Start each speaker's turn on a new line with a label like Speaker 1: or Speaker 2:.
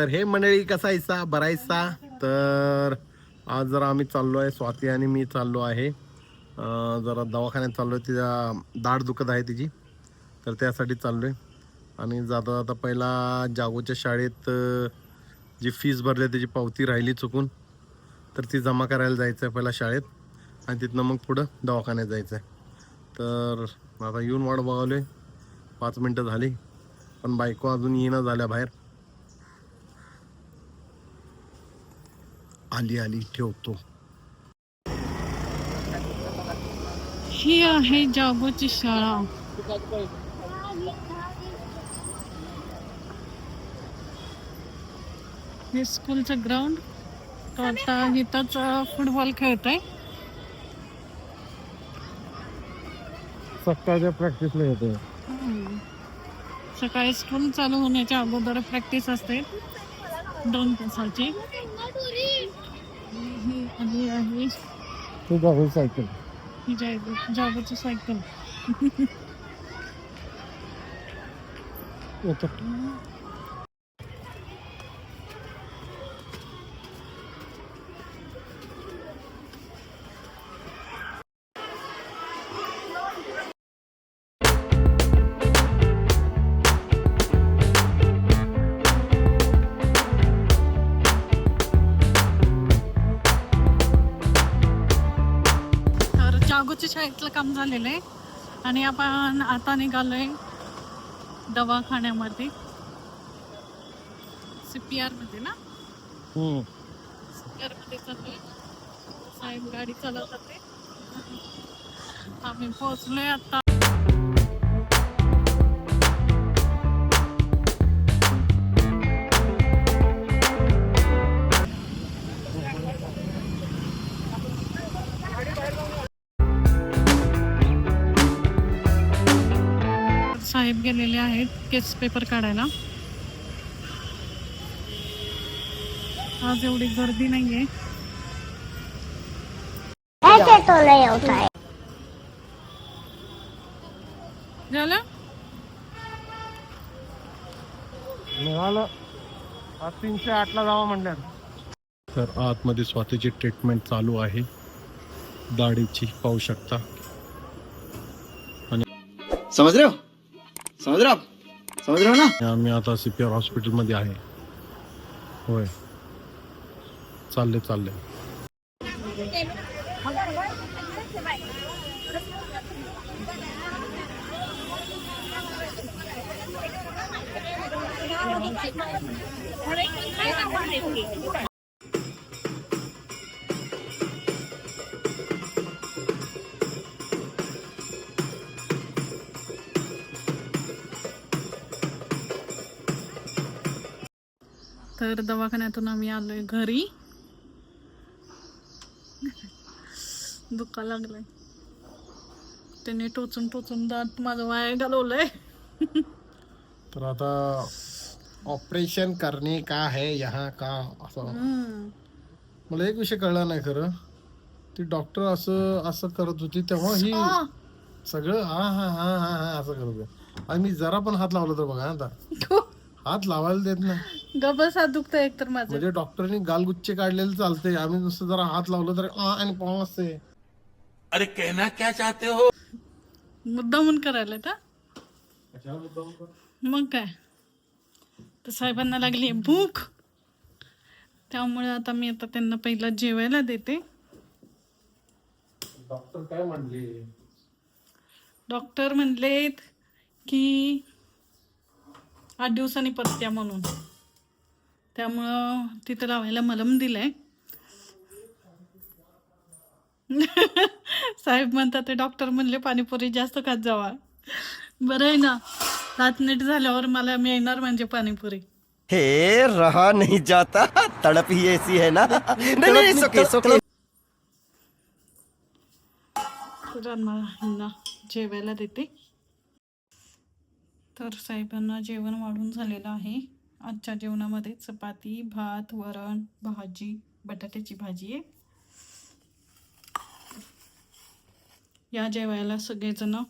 Speaker 1: तर हे मंडळी कसायचा भरायचा तर आज जरा आम्ही चाललो आहे स्वाती आणि मी चाललो आहे. जरा दवाखान्यात चाललो आहे तिच्या दाढ दुखत आहे तिची. तर त्यासाठी चाललो आहे. आणि जाता जाता पहिला जागोच्या शाळेत जी फीस भरली आहे त्याची पावती राहिली चुकून. तर ती जमा करायला जायचं आहे पहिला शाळेत. आणि तिथनं मग पुढं दवाखान्यात जायचं आहे. तर आता येऊन वाट बघावले पाच मिनटं झाली. पण बायको अजून येणं झाल्या बाहेर. आली आली ठेवतो.
Speaker 2: ही आहे जागोची शाळा. हे स्कूलचं ग्राउंड. तो आता इथंच फुटबॉल खेळत आहे
Speaker 1: सकाळच्या प्रॅक्टिसला येते
Speaker 2: सकाळी स्कूल चालू होण्याच्या अगोदर प्रॅक्टिस असते. दोन तासाची. आली आहे
Speaker 1: तू जाऊ सायकल.
Speaker 2: ही सायकल. तर जागोच्या शाळेतलं काम झालेलं आहे. आणि आपण आता निघालोय दवाखान्यामध्ये. सी पी आरमध्ये ना? सी आरमध्ये चाललोय. साहेब गाडी चालवत होते आम्ही पोहोचलोय आता साहेब गेलेले आहेत केस पेपर काढायला. आज एवढी गर्दी नाहीये. झालं?
Speaker 1: मिळालं. आज तीनशे आठला जावा म्हणल्यात. तर आतमध्ये स्वातीची ट्रीटमेंट चालू आहे. दाढीची पाहू शकता.
Speaker 3: समझ रहे हो समझ रहे हो आप समझ रहे हो ना
Speaker 1: आम्ही आता सी पी आर हॉस्पिटलमध्ये आहे होय चालले चालले
Speaker 2: तर दवाखान्यातून आम्ही आलोय घरी. दुखा लागलाय. त्याने टोचून टोचून दात माझं वाया घालवलंय.
Speaker 1: तर आता ऑपरेशन करणे का है यहाँ का असं. मला एक विषय कळला नाही खरं. ती डॉक्टर असं असं करत होती तेव्हा ही सगळं हा हा हा हा हा असं करत होती. आणि मी जरा पण हात लावला तर बघा आता. हात लावायला देत नाही.
Speaker 2: गबस हात दुखतंय एकतर माझं.
Speaker 1: म्हणजे डॉक्टरनी गालगुच्चे काढलेले चालते आम्ही नुसतं जरा हात लावलं तर आ आणि पॉ असते.
Speaker 2: मुद्दा म्हणून करायला का मग काय? तर साहेबांना लागली आहे भूक. त्यामुळे आता मी आता त्यांना पहिला जेवायला देते.
Speaker 1: डॉक्टर काय म्हणले?
Speaker 2: डॉक्टर म्हणलेत की आठ दिवसांनी पत्त्या म्हणून. त्यामुळं तिथं लावायला मलम दिलंय. साहेब म्हणतात ते डॉक्टर म्हणले पाणीपुरी जास्त खात जावा. बरं आहे ना. दात नीट झाल्यावर मला मिळणार म्हणजे पाणीपुरी.
Speaker 4: हे रहा नहीं जाता. तड़प ही ऐसी है ना. नहीं सोके सोके
Speaker 2: जेवायला देते. तर साहेबांना जेवण वाढून झालेलं आहे. आजच्या जेवणामध्ये चपाती भात वरण भाजी बटाट्याची भाजी आहे. या जेवायला सगळेजणं